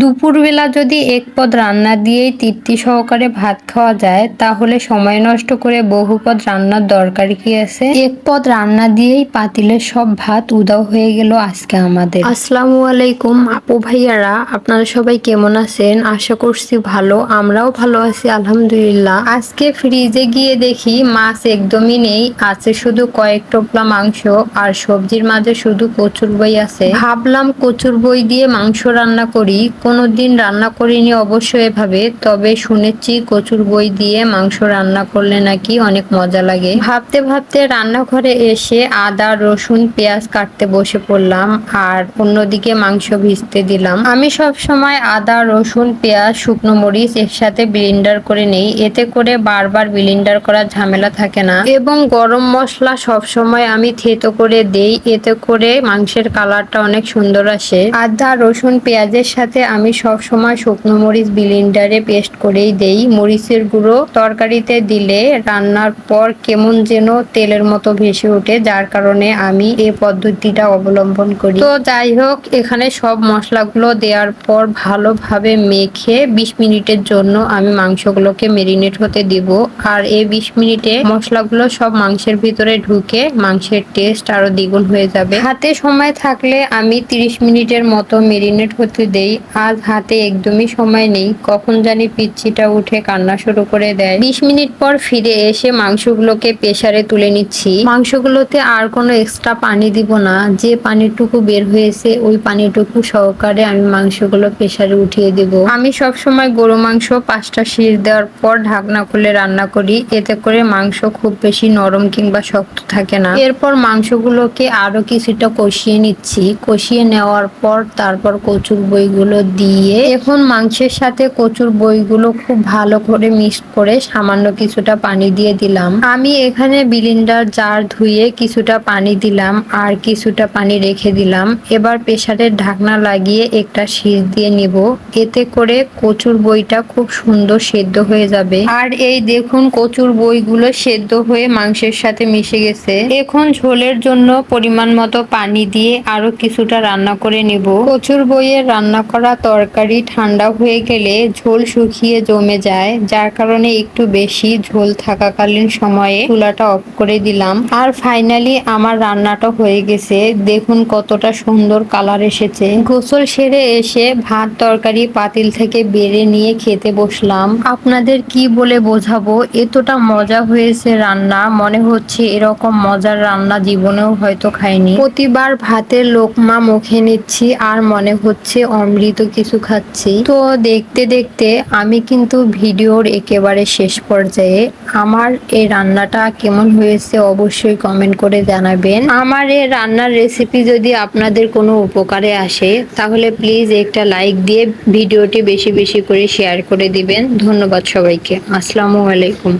দুপুরবেলা যদি এক পদ রান্না দিয়েই তৃপ্তি সহকারে ভাত খাওয়া যায়, তাহলে সময় নষ্ট করে বহু পদ রান্নার দরকার কি আছে? এক পদ রান্না দিয়েই পাতিলের সব ভাত উদাও হয়ে গেল আজকে আমাদের। আসসালামু আলাইকুম আপু ভাইয়ারা, আপনারা সবাই কেমন আছেন? আশা করছি ভালো, আমরাও ভালো আছি, আলহামদুলিল্লাহ। আজকে ফ্রিজে গিয়ে দেখি মাছ একদমই নেই, আছে শুধু কয়েক টোপলা মাংস আর সবজির মাঝে শুধু কচুর বই আছে। ভাবলাম কচুর বই দিয়ে মাংস রান্না করি কোনোদিন রান্না করিনি অবশ্য এভাবে, তবে শুনেছি কচুর বই দিয়ে মাংস রান্না করলে নাকি অনেক মজা লাগে। ভাবতে ভাবতে রান্নাঘরে এসে আদা, রসুন, পেঁয়াজ কাটতে বসে পড়লাম আর অন্যদিকে মাংস ভিজতে দিলাম। আমি সব সময় আদা, রসুন, পেঁয়াজ, শুকনো মরিচ একসাথে ব্লেন্ডার করে নেই, এতে করে বারবার ব্লেন্ডার করার ঝামেলা থাকে না। এবং গরম মশলা সব সময় আমি থেতো করে দেই, এতে করে মাংসের কালারটা অনেক সুন্দর আসে। আদা, রসুন, পেঁয়াজের সাথে আমি সব সময় শুকনো মরিচ ব্লেন্ডারে পেস্ট করেই দেই। মরিচের গুঁড়ো তরকারিতে দিলে রান্নার পর কেমন যেন তেলের মতো ভেসে ওঠে, যার কারণে আমি এই পদ্ধতিটা অবলম্বন করি। তো যাই হোক, এখানে সব মশলাগুলো দেওয়ার পর ভালোভাবে মেখে বিশ মিনিটের জন্য আমি মাংসগুলোকে মেরিনেট হতে দিব। আর এই বিশ মিনিটে মশলাগুলো সব মাংসের ভিতরে ঢুকে মাংসের টেস্ট আরও দ্বিগুণ হয়ে যাবে। হাতে সময় থাকলে আমি তিরিশ মিনিটের মতো মেরিনেট হতে দেই। আজ হাতে একদমই সময় নেই। কখন জানি পিচ্ছিটা উঠে কান্না শুরু করে দেয়। বিশ মিনিট পর ফিরে এসে মাংসগুলোকে প্রেসারে তুলে নিচ্ছি। মাংসগুলোতে আর কোনো এক্সট্রা পানি দিব না। যে পানিটুকু বের হয়েছে, ওই পানিটুকু সহকারে আমি মাংসগুলো প্রেসারে উঠিয়ে দেব। আমি সব সময় গরু মাংস, পাঁচটা শির দেওয়ার পর ঢাকনা খুলে রান্না করি। এতে করে মাংস খুব বেশি নরম কিংবা শক্ত থাকে না। এরপর মাংসগুলোকে আরও কিছুটা কষিয়ে নিচ্ছি। কষিয়ে নেওয়ার পর তারপর কচুর বইগুলো দিয়ে এখন মাংসের সাথে কচুর বইগুলো খুব ভালো করে মিক্স করে সামান্য কিছুটা পানি দিয়ে দিলাম। আমি এখানে বিলিন্ডার জার ধুয়ে কিছুটা পানি দিলাম আর কিছুটা পানি রেখে দিলাম। এবার প্রেসারের ঢাকনা লাগিয়ে একটা শীষ দিয়ে নিব। এতে করে কচুর বইটা খুব সুন্দর সেদ্ধ হয়ে যাবে। আর এই দেখুন কচুর বইগুলো সেদ্ধ হয়ে মাংসের সাথে মিশে গেছে। এখন ঝোলের জন্য পরিমাণ মতো পানি দিয়ে আরও কিছুটা রান্না করে নিব। কচুর বইয়ের রান্না করা তরকারি ঠান্ডা হয়ে গেলে ঝোল শুকিয়ে জমে যায়, যার কারণে একটু বেশি ঝোল থাকাকালীন সময়ে চুলাটা অফ করে দিলাম। আর ফাইনালি আমার রান্নাটা হয়ে গেছে। দেখুন কতটা সুন্দর কালার এসেছে। গোসল সেরে এসে ভাত তরকারি পাতিল থেকে বেড়ে নিয়ে খেতে বসলাম। আপনাদের কি বলে বোঝাবো? এতটা মজা হয়েছে রান্না। মনে হচ্ছে এরকম মজার রান্না জীবনেও হয়তো খাইনি। প্রতিবার ভাতের লোকমা মুখে নিচ্ছি, আর মনে হচ্ছে অমৃত কিছু খাচ্ছি। তো দেখতে দেখতে আমি কিন্তু ভিডিওর একেবারে শেষ পর্যায়ে আমার এই রান্নাটা কেমন হয়েছে অবশ্যই কমেন্ট করে জানাবেন। আমার এই রান্নার রেসিপি যদি আপনাদের কোনো উপকারে আসে, তাহলে প্লিজ একটা লাইক দিয়ে ভিডিওটি বেশি বেশি করে শেয়ার করে দিবেন। ধন্যবাদ সবাইকে। আসসালামু আলাইকুম।